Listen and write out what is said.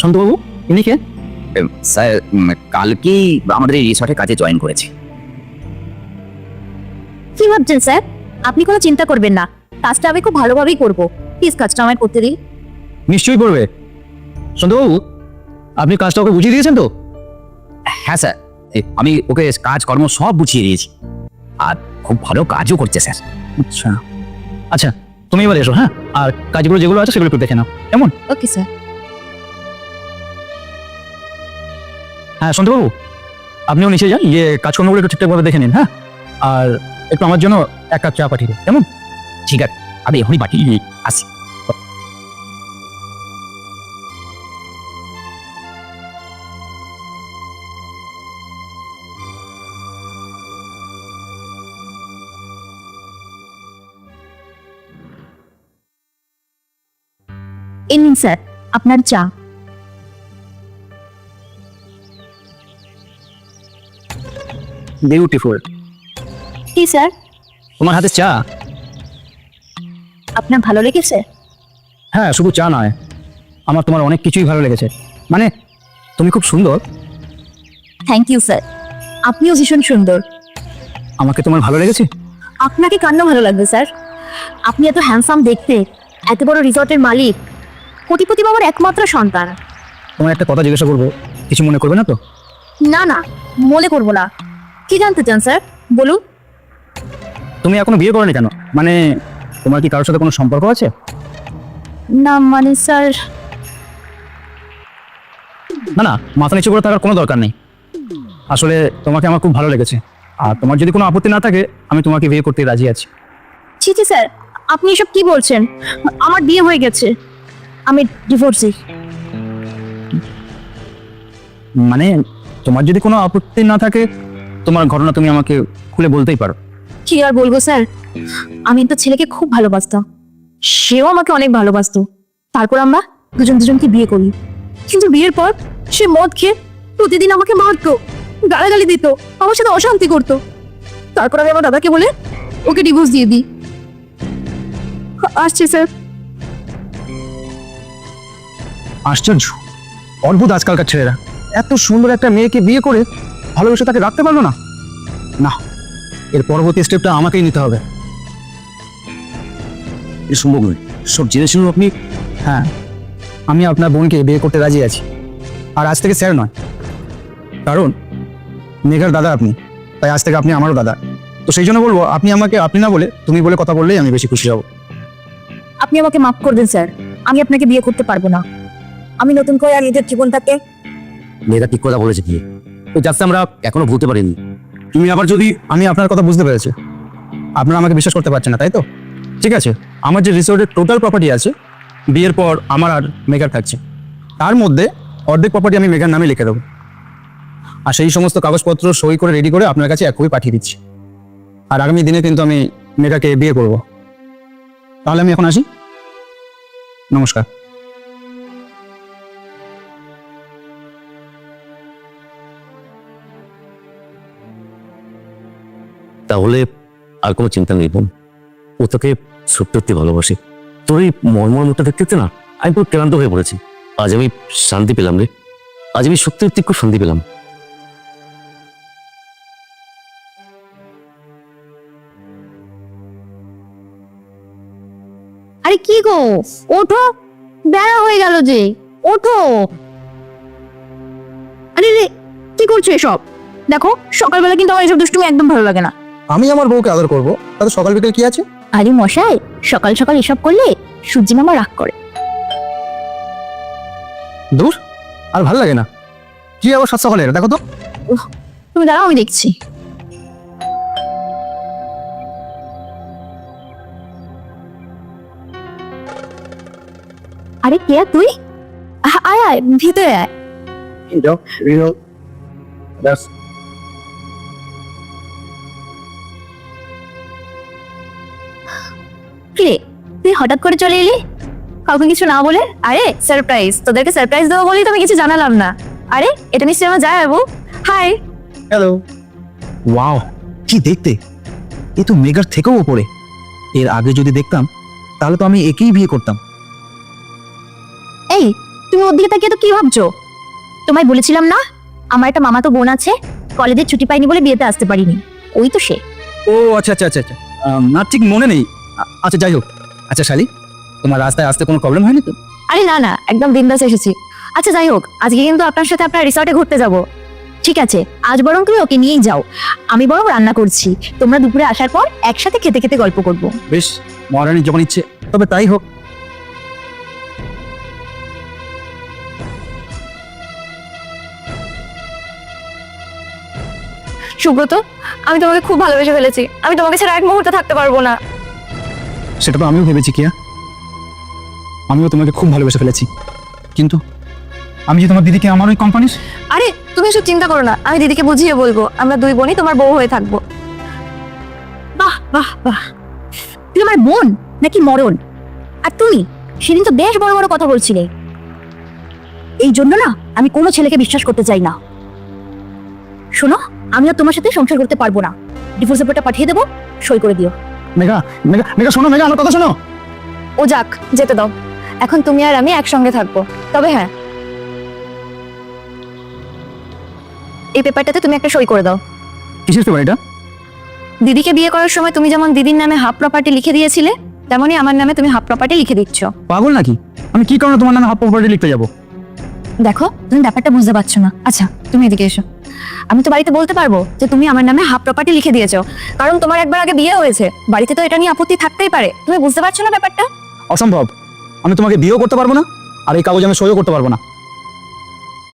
শান্তবাবু ইনি কে? স্যার কালকেই আমাদের এই রিসর্টে কাজে জয়েন করেছে। কি ভাবছেন স্যার? আপনি কোনো চিন্তা করবেন না। কাজটা আমি খুব ভালোভাবেই করব। প্লিজ কাজটা আমায় করতে দিন। নিশ্চয়ই করবে। শান্তবাবু আপনি কাজটা ওকে বুঝিয়ে দিয়েছেন তো? হ্যাঁ স্যার। আমি ওকে কাজ কর্ম সব বুঝিয়ে দিয়েছি। আর খুব ভালো কাজও করছে স্যার। আচ্ছা। আচ্ছা তুমি এবার এসো হ্যাঁ? আর কাজগুলো যেগুলো আছে সেগুলো একটু দেখে নাও। কেমন? Okay sir. হ্যাঁ শান্তবাবু আপনিও নিচে যান গিয়ে কাজকর্মগুলো একটু ঠিকঠাকভাবে দেখে নিন হ্যাঁ? আর একটু আমার জন্য এক কাপ চা পাঠিয়ে দিন কেমন? ঠিক আছে আমি এখনই পাঠিয়ে আসি। এই নিন স্যার আপনার চা। বিউটিফুল কি স্যার? তোমার হাতে চা? আপনার ভালো লেগেছে? হ্যাঁ শুধু চা নয়। আমার তোমার অনেক কিছুই ভালো লেগেছে। মানে তুমি খুব সুন্দর। Thank you sir. আপনিও ভীষণ সুন্দর। আমাকে তোমার ভালো লেগেছে? আপনাকে কান্না ভালো লাগবে স্যার। আপনি এত হ্যান্ডসাম দেখতে এত বড় রিসর্টের মালিক কোটিপতি বাবার একমাত্র সন্তান। তোমার একটা কথা জিজ্ঞাসা করব। কিছু মনে করবে না তো? না না মনে করব না। কি জানতে চান স্যার? বলুন। তুমি এখনও বিয়ে করনি কেন? মানে তোমার কি কারোর সাথে কোনো সম্পর্ক আছে? না মানে স্যার। না না মাথা নিচু করে থাকার কোনো দরকার নেই। আসলে তোমাকে আমার খুব ভালো লেগেছে। আর তোমার যদি কোনো আপত্তি না থাকে আমি তোমাকে বিয়ে করতে রাজি আছি। ছি ছি স্যার আপনি এসব কি বলছেন? আমার বিয়ে হয়ে গেছে। আমি ডিভোর্সি মানে তোমার যদি কোনো আপত্তি না থাকে তোমার ঘটনা তুমি আমাকে খুলে বলতেই পারো। কি আর বলব স্যার? আমি তো ছেলেকে খুব ভালোবাসতাম। সেও আমাকে অনেক ভালোবাসতো। তারপর আমরা দুজন দুজনকে বিয়ে করি। কিন্তু বিয়ের পর সে মদ খেয়ে প্রতিদিন আমাকে মারতো গালাগালি দিত আমার সাথে অশান্তি করতো। তারপর আমি আমার দাদাকে বলে ওকে ডিভোর্স দিয়ে দিই। আসছে স্যার। আশ্চর্য অদ্ভুত আজকালকার ছেলেরা। এত সুন্দর একটা মেয়েকে বিয়ে করে ভালোবেসে তাকে রাখতে পারল না? না এর পরবর্তী স্টেপটা আমাকেই নিতে হবে। সম্ভব নয়। সব জেনে শুনুন আপনি। হ্যাঁ আমি আপনার বোনকে বিয়ে করতে রাজি আছি। আর আজ থেকে স্যার নয়। কারণ মেঘার দাদা আপনি। তাই আজ থেকে আপনি আমারও দাদা। তো সেই জন্য বলব আপনি আমাকে আপনি না বলে তুমি বলে কথা বললেই আমি বেশি খুশি হব। আপনি আমাকে মাফ করে দিন স্যার। আমি আপনাকে বিয়ে করতে পারব না। আমি নতুন করে আর নিজের জীবনটাকে মেয়েটা ঠিক কথা বলেছে কি তো যাতে আমরা এখনও ভুলতে পারিনি। তুমি আবার যদি আমি আপনার কথা বুঝতে পেরেছি, আপনারা আমাকে বিশ্বাস করতে পারছেন না, তাই তো? ঠিক আছে, আমার যে রিসোর্টের টোটাল প্রপার্টি আছে, বিয়ের পর আমার আর মেঘার থাকছে। তার মধ্যে অর্ধেক প্রপার্টি আমি মেঘার নামে লিখে দেবো। আর সেই সমস্ত কাগজপত্র সই করে রেডি করে আপনার কাছে এক কপি পাঠিয়ে দিচ্ছি। আর আগামী দিনে কিন্তু আমি মেঘাকে বিয়ে করব। তাহলে আমি এখন আসি। নমস্কার। তাহলে আর কোনো চিন্তা নেই বোন। ও তোকে সত্যি ভালোবাসে। তোর এই মর্মর মুখটা দেখতে না, আমি পুরো ক্লান্ত হয়ে পড়েছি। আজ আমি শান্তি পেলাম রে। আজ আমি সত্যি সত্যি খুব শান্তি পেলাম। আরে কি গো? ওঠো। বেড়া হয়ে গেল যে। ওঠো। আরে রে, কি করছ এসব? দেখো, সকালবেলা কিন্তু আমার এসব দুষ্টুমি একদম ভালো লাগে না। আমি আমার বউকে আদর করব। তাতে সকাল বিকেল কি আছে? আরে মশাই সকাল সকাল এসব করলে সূর্যি মামা রাগ করে। দূর আর ভালো লাগে না। কি আবার সাত সকালে দেখো তো। তুমি দাঁড়াও আমি দেখছি। আরে কে তুই? আয় আয় ভিতরে আয়। কিরে তুই হঠাৎ করে চলে এলি? কাউকে কিছু না বলে? আরে সারপ্রাইজ তোদেরকে সারপ্রাইজ দেবো বলেই তো আমি কিছু জানালাম না। আরে এটা নিশ্চয়ই আমার যায় বাবু। হাই হ্যালো ওয়াও কি দেখতে? এ তো মেগার থেকেও ওপরে। এর আগে যদি দেখতাম তাহলে তো আমি একেই বিয়ে করতাম। এই তুমি ওর দিকে তাকিয়ে তো কি ভাবছ? তোমায় বলেছিলাম না আমার একটা মামাতো বোন আছে কলেজের ছুটি পাইনি বলে বিয়েতে আসতে পারিনি। ওই তো সে। ও আচ্ছা আচ্ছা আচ্ছা আচ্ছা। না ঠিক মনে নেই। আচ্ছা যাই হোক। আচ্ছা শালি তোমার রাস্তায় আসতে কোনো প্রবলেম হয়নি তো? আরে না না একদম বিন্দাস এসেছি। আচ্ছা যাই হোক আজকে কিন্তু আপনার সাথে আপনার রিসর্টে ঘুরতে যাব। ঠিক আছে আজ বরং তুমি ওকে নিয়েই যাও। আমি বরং রান্না করছি। তোমরা দুপুরে আসার পর একসাথে খেতে খেতে গল্প করব। বেশ মহারানীর যখন ইচ্ছে তবে তাই হোক। সুব্রত আমি তোমাকে খুব ভালোবেসে ফেলেছি। আমি তোমাকে ছাড়া এক মুহূর্তে থাকতে পারব না। সেটা তো আমিও ভেবেছি কিয়া। আমিও তোমাকে খুব ভালোবেসে ফেলেছি। কিন্তু আমি যে তোমার দিদিকে আমার ওই কোম্পানির আরে তুমি এসব চিন্তা করো না। আমি দিদিকে বুঝিয়ে বলব আমরা দুই বোনই তোমার বউ হয়ে থাকব। বাহ বাহ বাহ। তুই আমার বোন নাকি মরণ? আর তুমি সেদিন তো বেশ বড় বড় কথা বলছিলে। এই জন্য না আমি কোনো ছেলেকে বিশ্বাস করতে চাই না। শোনো আমিও তোমার সাথে সংসার করতে পারব না। ডিভোর্স পেপারটা পাঠিয়ে দেবো সই করে দিও। মেঘা মেঘা মেঘা শোনো মেঘা আমার কথা শোনো। ও যাক যেতে দাও। এখন তুমি আর আমি একসঙ্গে থাকব। তবে হ্যাঁ। এই পেপারটাতে তুমি একটা সই করে দাও। কিসের পেপার এটা? দিদিকে বিয়ে করার সময় তুমি যেমন দিদির নামে হাফ প্রপার্টি লিখে দিয়েছিলে তেমনই আমার নামে তুমি হাফ প্রপার্টি লিখে দিচ্ছ। পাগল নাকি? আমি কি কারণে তোমার নামে হাফ প্রপার্টি লিখতে যাব? দেখো তুমি ব্যাপারটা বুঝতে পারছ না। আচ্ছা তুমি এদিকে এসো। আমি তো বাড়িতে বলতে পারব যে তুমি আমার নামে হাফ প্রপার্টি লিখে দিয়েছ। কারণ তোমার একবার আগে বিয়ে হয়েছে। বাড়িতে তো এটা নিয়ে আপত্তি থাকতেই পারে। তুমি বুঝতে পারছ না ব্যাপারটা? অসম্ভব। আমি তোমাকে বিয়েও করতে পারব না, আর এই কাগজ আমি সইও করতে পারব না।